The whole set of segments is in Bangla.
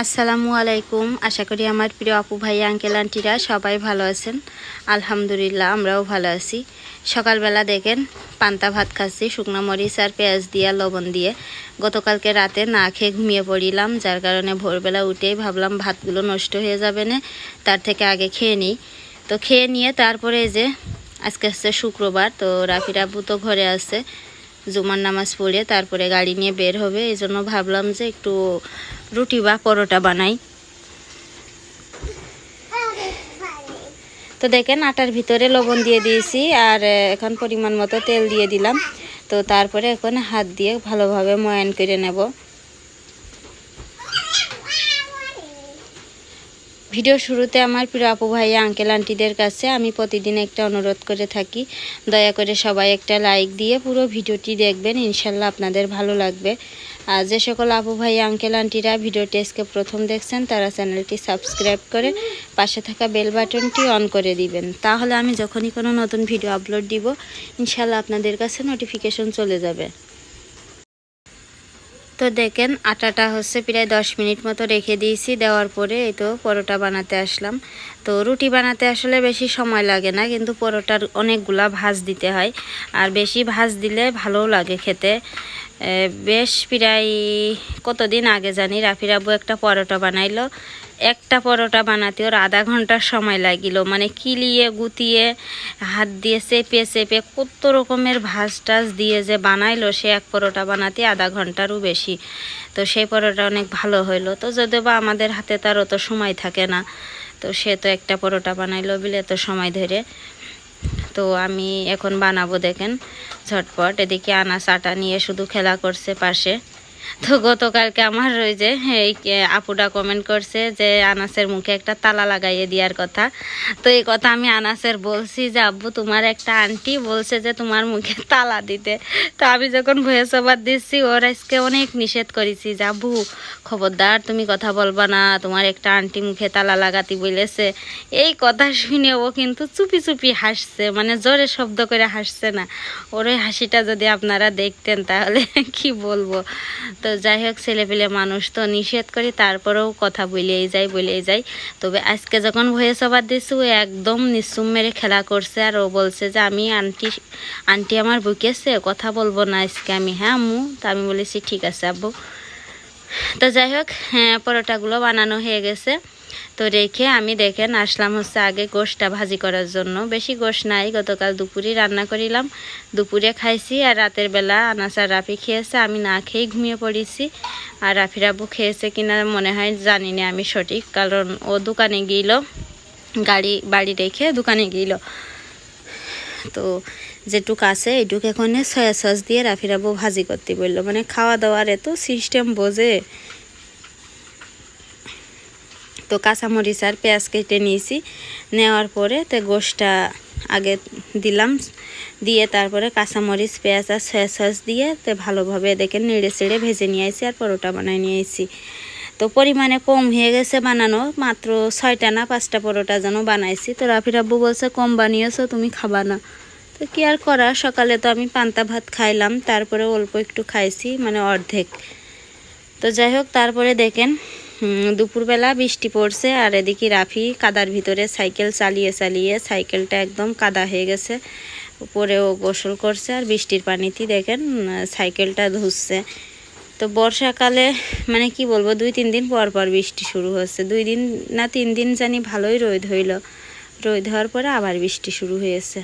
আসসালামু আলাইকুম। আশা করি আমার প্রিয় আপু ভাই, আঙ্কেল, আন্টিরা সবাই ভালো আছেন। আলহামদুলিল্লাহ, আমরাও ভালো আছি। সকালবেলা দেখেন, পান্তা ভাত খাচ্ছি, শুকনো মরিচ আর পেঁয়াজ দিয়ে লবণ দিয়ে। গতকালকে রাতে না খেয়ে ঘুমিয়ে পড়িলাম, যার কারণে ভোরবেলা উঠেই ভাবলাম ভাতগুলো নষ্ট হয়ে যাবে না, তার থেকে আগে খেয়ে নিই। তো খেয়ে নিয়ে তারপরে যে, আজকে আসছে শুক্রবার, তো রাফির আব্বু তো ঘরে আছে। জুমার নামাজ পড়ে তারপরে গাড়ি নিয়ে বের হবে এই জন্য ভাবলাম যে একটু রুটি বা পরোটা বানাই। তো দেখেন আটার ভিতরে লবণ দিয়ে দিয়েছি আর এখন পরিমাণ মতো তেল দিয়ে দিলাম। তো তারপরে এখন হাত দিয়ে ভালোভাবে ময়ান করে নেব। ভিডিও শুরুতে আমার প্রিয় আপু ভাইয়া আঙ্কেল আন্টিদের কাছে আমি প্রতিদিন একটা অনুরোধ করে থাকি। দয়া করে সবাই একটা লাইক দিয়ে পুরো ভিডিওটি দেখবেন, ইনশাল্লাহ আপনাদের ভালো লাগবে। আর যে সকল আপু ভাই আঙ্কেল আন্টিরা ভিডিওটি আজকে প্রথম দেখছেন, তারা চ্যানেলটি সাবস্ক্রাইব করে পাশে থাকা বেল বাটনটি অন করে দিবেন। তাহলে আমি যখনই কোনো নতুন ভিডিও আপলোড দিব, ইনশাল্লাহ আপনাদের কাছে নোটিফিকেশন চলে যাবে। তো দেখেন আটাটা হচ্ছে প্রায় দশ মিনিট মতো রেখে দিয়েছি, দেওয়ার পরে এই তো পরোটা বানাতে আসলাম। তো রুটি বানাতে আসলে বেশি সময় লাগে না, কিন্তু পরোটার অনেকগুলা ভাজ দিতে হয়। আর বেশি ভাজ দিলে ভালোও লাগে খেতে। বেশ প্রায় কতদিন আগে জানি রাফির আব্বু একটা পরোটা বানাইলো। একটা পরোটা বানাতে ওর আধা ঘণ্টার সময় লাগিল। মানে কিলিয়ে, গুতিয়ে, হাত দিয়ে চেপে চেপে কত রকমের ভাজ টাজ দিয়ে যে বানাইলো, সে এক পরোটা বানাতে আধা ঘন্টারও বেশি। তো সেই পরোটা অনেক ভালো হইল। তো যদিও বা আমাদের হাতে তার অত সময় থাকে না, তো সে তো একটা পরোটা বানাইলো বিলে তো সময় ধরে। তো আমি এখন বানাবো দেখেন ঝটপট। এদিকে আনা চাটা নিয়ে শুধু খেলা করছে পাশে। তো গতকালকে আমার ওই যে, এই আপুটা কমেন্ট করছে যে, আনাসের মুখে একটা তালা লাগাইয়ে দেওয়ার কথা। তো এই কথা আমি আনাসের বলছি যে, আব্বু, তোমার একটা আন্টি বলছে যে, তোমার মুখে তালা দিতে। তো আমি যখন ভয়েস ওভার দিচ্ছি, ওর আজকে অনেক নিষেধ করেছি যে, আব্বু, খবরদার, তুমি কথা বলবা না, তোমার একটা আন্টি মুখে তালা লাগাতে বলেছে। এই কথা শুনে ও কিন্তু চুপি চুপি হাসছে মানে জোরে শব্দ করে হাসছে না। ওর ওই হাসিটা যদি আপনারা দেখতেন, তাহলে কি বলব? তো যাই হোক, ছেলেপেলে মানুষ তো নিষেধ করি, তারপরেও কথা বলিয়েই যাই বলিয়ে যাই তবে আজকে যখন ভয়ে সবার দিচ্ছি ও একদম নিঃসুম মেরে খেলা করছে আর ও বলছে যে, আমি আন্টি আন্টি আমার বুকেছে কথা বলব না আজকে আমি। হ্যাঁ আম্মু? তা আমি বলেছি, ঠিক আছে, আব্বু। তো যাই হোক হ্যাঁ পরোটাগুলো বানানো হয়ে গেছে। তো রেখে আমি দেখেন আসলাম হচ্ছে আগে গোশটা ভাজি করার জন্য। বেশি গোশ নাই, গতকাল দুপুরে রান্না করিলাম। দুপুরে খাইছি আর রাতের বেলা আনাস আর রাফি খেয়েছে, আমি না খেয়েই ঘুমিয়ে পড়েছি। আর রাফির আব্বু খেয়েছে কিনা মনে হয় জানি না আমি সঠিক, কারণ ও দোকানে গিয়েছিল গাড়ি, বাড়ি রেখে দোকানে গিয়েছিল তো যেটুক আছে এইটুক এখন সয়া সস দিয়ে রাফির আব্বু ভাজি করতে বলল। মানে খাওয়া দাওয়ার এত সিস্টেম বোঝে। তো কাঁচামরিচ আর পেঁয়াজ কেটে নিয়েছি। নেওয়ার পরে তো গোশটা আগে দিলাম, দিয়ে তারপরে কাঁচামরিচ, পেঁয়াজ আর সয়া সস দিয়ে তো ভালোভাবে দেখে নেড়ে চেড়ে ভেজে নিয়ে আসি আর পরোটা বানাই নিয়ে আসি তো পরিমাণে কম হয়ে গেছে বানানো, মাত্র ছয়টা না পাঁচটা পরোটা যেন বানাইছি। তো রাফির আব্বু বলছে, কম বানিয়েছো, তুমি খাবা না। তো কি আর করা সকালে তো আমি পান্তা ভাত খাইলাম, তারপরে অল্প একটু খাইছি মানে অর্ধেক। তো যাই হোক, তারপরে দেখেন দুপুরবেলা বৃষ্টি পড়ছে আর এদিকে রাফি কাদার ভিতরে সাইকেল চালিয়ে চালিয়ে সাইকেলটা একদম কাদা হয়ে গেছে। উপরেও গোসল করছে আর বৃষ্টির পানিতে দেখেন সাইকেলটা ধুচ্ছে তো বর্ষাকালে মানে কি বলব, দুই তিন দিন পর পর বৃষ্টি শুরু হচ্ছে। দুই দিন না তিন দিন জানি ভালোই রোদ হইল। রোদ হওয়ার পরে আবার বৃষ্টি শুরু হয়েছে।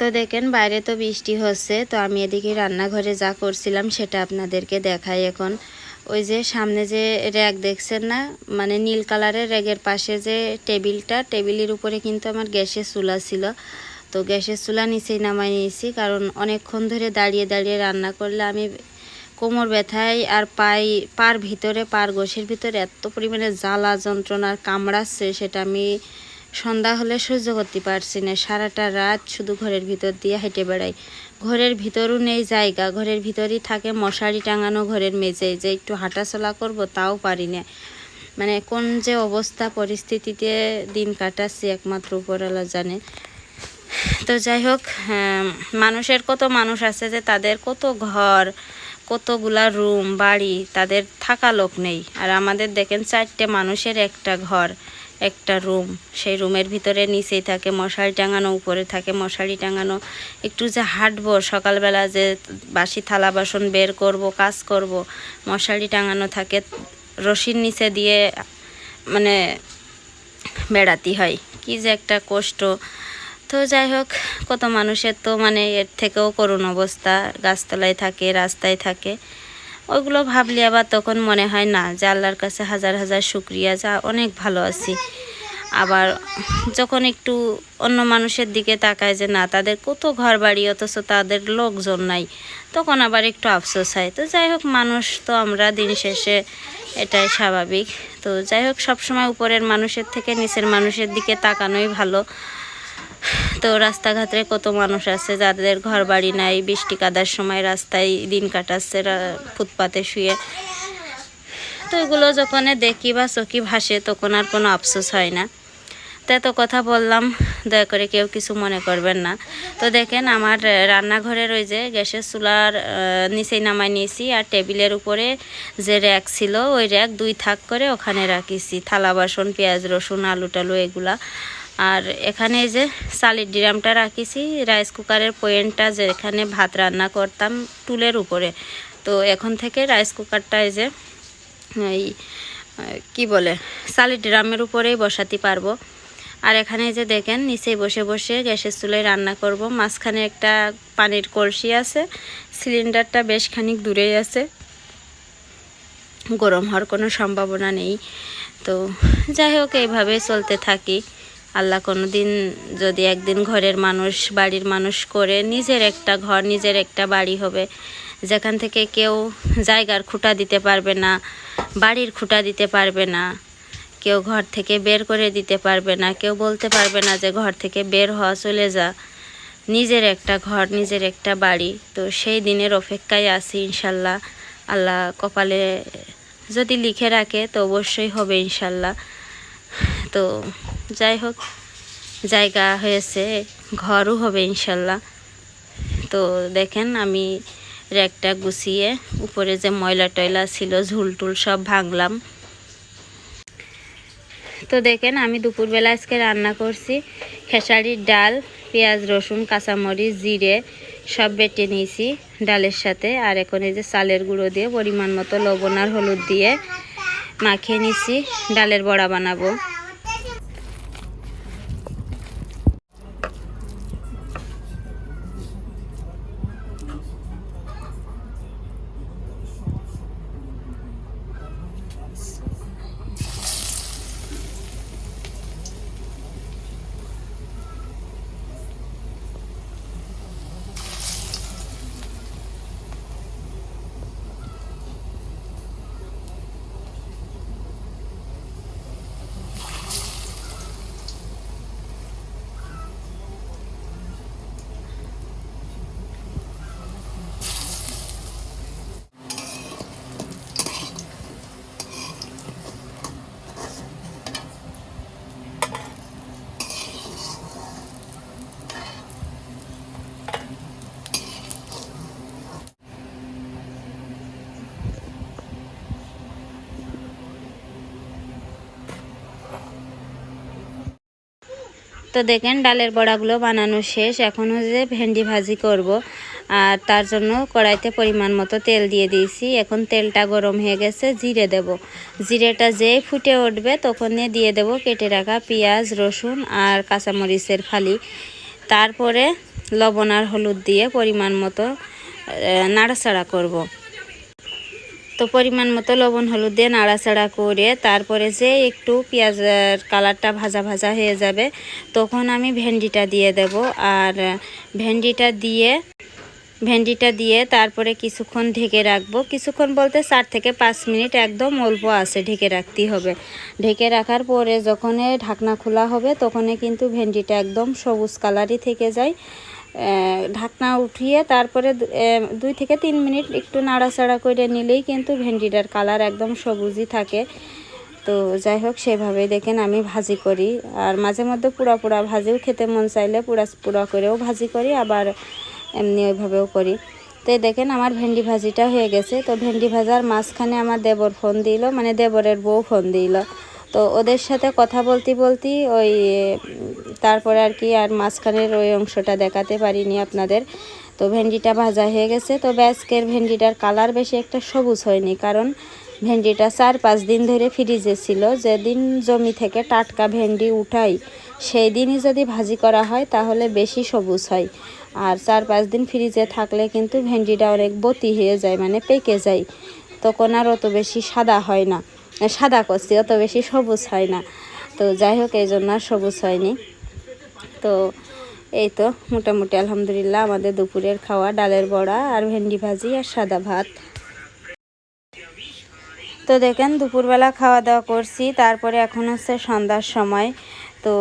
তো দেখেন বাইরে তো বৃষ্টি হচ্ছে, তো আমি এদিকে রান্নাঘরে যা করছিলাম সেটা আপনাদেরকে দেখাই এখন। ওই যে সামনে যে র্যাক দেখছেন না মানে নীল কালারের র্যাগের পাশে যে টেবিলটা, টেবিলের উপরে কিন্তু আমার গ্যাসের চুলা ছিল। তো গ্যাসের চুলা নিচেই নামাই নিয়েছি, কারণ অনেকক্ষণ ধরে দাঁড়িয়ে দাঁড়িয়ে রান্না করলে আমি কোমর ব্যথায় আর পাই পার ভিতরে, পার গোশের ভিতরে এত পরিমাণে জ্বালা যন্ত্রণার কামড়াচ্ছে, সেটা আমি সন্ধ্যা হলে সহ্য করতে পারছি না। সারাটা রাত শুধু ঘরের ভিতর দিয়ে হেঁটে বেড়াই। ঘরের ভিতরও নেই জায়গা, ঘরের ভিতরই থাকে মশারি টাঙানো ঘরের মেঝে। যে একটু হাঁটাচলা করব তাও পারি না। মানে কোন যে অবস্থা, পরিস্থিতিতে দিন কাটাচ্ছি একমাত্র উপরওয়ালা জানে। তো যাই হোক মানুষের কত মানুষ আছে যে তাদের কত ঘর, কতগুলা রুম, বাড়ি, তাদের থাকা লোক নেই। আর আমাদের দেখেন চারটে মানুষের একটা ঘর। একটা রুম। সেই রুমের ভিতরে নিচেই থাকে মশারি টাঙানো, উপরে থাকে মশারি টাঙানো। একটু যে হাঁটবো, সকালবেলা যে বাসি থালা বাসন বের করব, কাজ করব, মশারি টাঙানো থাকে, রশির নিচে দিয়ে মানে বেড়াতে হয়। কি যে একটা কষ্ট। তো যাই হোক, কত মানুষের তো মানে এর থেকেও করুণ অবস্থা। গাছতলায় থাকে, রাস্তায় থাকে। ওইগুলো ভাবলে আবার তখন মনে হয়, না, যে আল্লাহর কাছে হাজার হাজার শুক্রিয়া, যা অনেক ভালো আছি। আবার যখন একটু অন্য মানুষের দিকে তাকায় যে, না, তাদের কত ঘর বাড়ি অথচ তাদের লোকজন নাই। তখন আবার একটু আফসোস হয়। তো যাই হোক, মানুষ তো আমরা দিন শেষে এটাই স্বাভাবিক। তো যাই হোক, সবসময় উপরের মানুষের থেকে নিচের মানুষের দিকে তাকানোই ভালো। তো রাস্তাঘাটে কত মানুষ আছে যাদের ঘর বাড়ি নাই, বৃষ্টি কাদার সময় রাস্তায় দিন কাটাচ্ছে ফুটপাতে শুয়ে। তো এগুলো যখন দেখি বা চোখি ভাসে তখন আর কোনো আফসোস হয় না। তো এত কথা বললাম, দয়া করে কেউ কিছু মনে করবেন না। তো দেখেন আমার রান্নাঘরের ওই যে গ্যাসের চুলার নিচেই নামাই নিয়েছি আর টেবিলের উপরে যে র্যাক ছিল, ওই র্যাক দুই থাক করে ওখানে রাখিছি। থালা বাসন, পেঁয়াজ, রসুন আলু টালু এগুলা। আর এখানে যে চালের ড্রামটা রাখিছি রাইস কুকারের পয়েন্টটা যেখানে ভাত রান্না করতাম টুলের উপরে। তো এখন থেকে রাইস কুকারটা এই যে, এই, কি বলে, চালের ড্রামের উপরেই বসাতে পারব। আর এখানে যে দেখেন, নিচেই বসে বসে গ্যাসের চুলায় রান্না করব। মাঝখানে একটা পানির কলসি আছে সিলিন্ডারটা বেশ খানিক দূরেই আছে। গরম হওয়ার কোনো সম্ভাবনা নেই। তো যাই হোক এইভাবে চলতে থাকি। আল্লাহ কোনো দিন যদি একদিন ঘরের মানুষ, বাড়ির মানুষ করে নিজের একটা ঘর, নিজের একটা বাড়ি হবে, যেখান থেকে কেউ জায়গার খুঁটা দিতে পারবে না, বাড়ির খুঁটা দিতে পারবে না, কেউ ঘর থেকে বের করে দিতে পারবে না, কেউ বলতে পারবে না যে ঘর থেকে বের হওয়া চলে যা, নিজের একটা ঘর, নিজের একটা বাড়ি। তো সেই দিনের অপেক্ষায় আছি ইনশাল্লাহ। আল্লাহ কপালে যদি লিখে রাখে তো অবশ্যই হবে ইনশাল্লাহ। তো যাই হোক, জায়গা হয়েছে, ঘরও হবে ইনশাল্লাহ। তো দেখেন আমি র্যাকটা গুছিয়ে উপরে যে ময়লা টয়লা ছিল ঝুলটুল সব ভাঙলাম। তো দেখেন আমি দুপুরবেলা আজকে রান্না করছি, খেসারির ডাল, পেঁয়াজ, রসুন, কাঁচামরিচ, জিরে সব বেটে নিয়েছি ডালের সাথে। আর এখন এই যে চালের গুঁড়ো দিয়ে পরিমাণ মতো লবণ আর হলুদ দিয়ে মাখিয়ে নিছি ডালের বড়া বানাবো। তো দেখেন ডালের বড়াগুলো বানানো শেষ। এখন হচ্ছে ভেন্ডি ভাজি করব। আর তার জন্য কড়াইতে পরিমাণ মতো তেল দিয়ে দিয়েছি। এখন তেলটা গরম হয়ে গেছে, জিরে দেব। জিরেটা যেই ফুটে উঠবে তখনই দিয়ে দেব কেটে রাখা পেঁয়াজ, রসুন আর কাঁচামরিচের ফালি। তারপরে লবণ আর হলুদ দিয়ে পরিমাণ মতো নাড়াচাড়া করব। তো পরিমাণ মতো লবণ, হলুদ দিয়ে নাড়াচাড়া করে তারপরে যে একটু পেঁয়াজের কালারটা ভাজা ভাজা হয়ে যাবে, তখন আমি ভেন্ডিটা দিয়ে দেব। আর ভেন্ডিটা দিয়ে ভেন্ডিটা দিয়ে তারপরে কিছুক্ষণ ঢেকে রাখব। কিছুক্ষণ বলতে চার থেকে পাঁচ মিনিট একদম অল্প আছে ঢেকে রাখতেই হবে। ঢেকে রাখার পরে যখন ঢাকনা খোলা হবে, তখনই কিন্তু ভেন্ডিটা একদম সবুজ কালারই থেকে যায়। ঢাকনা উঠিয়ে তারপরে দুই থেকে তিন মিনিট একটু নাড়াচাড়া করে নিলেই কিন্তু ভেন্ডিটার কালার একদম সবুজই থাকে। তো যাই হোক, সেভাবেই দেখেন আমি ভাজি করি। আর মাঝে মধ্যে পুরা পুরা ভাজিও খেতে মন চাইলে পুরা পুরা করেও ভাজি করি, আবার এমনি ওইভাবেও করি। তো দেখেন আমার ভেন্ডি ভাজিটা হয়ে গেছে। তো ভেন্ডি ভাজার মাঝখানে আমার দেবর ফোন দিল মানে দেবরের বউ ফোন দিল। তো ওদের সাথে কথা বলতে বলতে ওই তারপরে আর কি আর মাঝখানের ওই অংশটা দেখাতে পারিনি আপনাদের। তো ভেন্ডিটা ভাজা হয়ে গেছে। তো ব্যাসকের ভেন্ডিটার কালার বেশি একটা সবুজ হয়নি, কারণ ভেন্ডিটা চার পাঁচ দিন ধরে ফ্রিজে ছিল। যেদিন জমি থেকে টাটকা ভেন্ডি উঠাই, সেই দিনই যদি ভাজি করা হয় তাহলে বেশি সবুজ হয়। আর চার পাঁচ দিন ফ্রিজে থাকলে কিন্তু ভেন্ডিটা অনেক বতি হয়ে যায় মানে পেকে যায়। তখন আর অত বেশি সাদা হয় না। সাদা করছি, অত বেশি সবুজ হয় না। তো যাই হোক, এই জন্য আর সবুজ হয়নি। তো এই তো, মোটামুটি আলহামদুলিল্লাহ আমাদের দুপুরের খাওয়া, ডালের বড়া আর ভেন্ডি ভাজি আর সাদা ভাত। তো দেখেন, দুপুরবেলা খাওয়া দাওয়া করছি, তারপরে এখন হচ্ছে সন্ধ্যার সময়। তো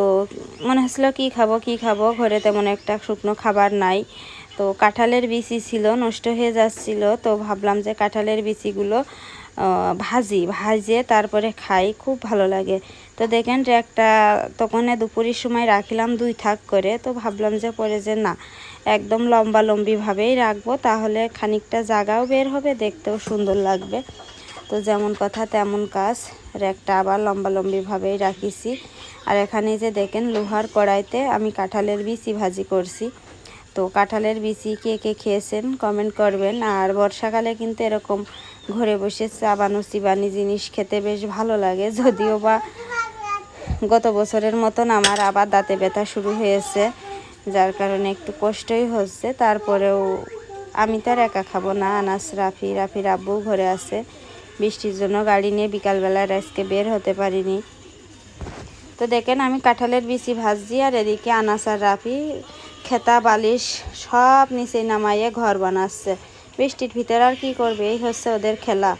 মনে হচ্ছিল কি খাব কি খাব? ঘরে তেমন একটা শুকনো খাবার নাই। তো কাঁঠালের বিচি ছিল, নষ্ট হয়ে যাচ্ছিল। তো ভাবলাম যে কাঁঠালের বিচিগুলো ভাজি, ভাজিয়ে তারপরে খাই, খুব ভালো লাগে। তো দেখেন একটা তখন দুপুরের সময় রাখিলাম দুই থাক করে, তো ভাবলাম যে পরে যে না, একদম লম্বা লম্বিভাবেই রাখব, তাহলে খানিকটা জায়গাও বের হবে, দেখতেও সুন্দর লাগবে। তো যেমন কথা তেমন কাজ র্যাকটা আবার লম্বা লম্বিভাবেই রাখিছি। আর এখানে যে দেখেন লোহার কড়াইতে আমি কাঁঠালের বিচি ভাজি করছি। তো কাঁঠালের বিচি কে কে খেয়েছেন কমেন্ট করবেন। আর বর্ষাকালে কিন্তু এরকম ঘরে বসে চাবানো চিবানি জিনিস খেতে বেশ ভালো লাগে। যদিও বা গত বছরের মতন আমার আবার দাঁতে ব্যথা শুরু হয়েছে, যার কারণে একটু কষ্টই হচ্ছে। তারপরেও আমি তো আর একা খাব না, আনাস, রাফি, রাফির আব্বু ঘরে আছে। বৃষ্টির জন্য গাড়ি নিয়ে বিকালবেলায় আজকে বের হতে পারিনি। তো দেখেন, আমি কাঁঠালের বিচি ভাজছি আর এদিকে আনাস আর রাফি খেতা, বালিশ সব নিচে নামাইয়ে ঘর বানাচ্ছে। বৃষ্টির ভিতরে আর কি করবে? এই হচ্ছে ওদের খেলা।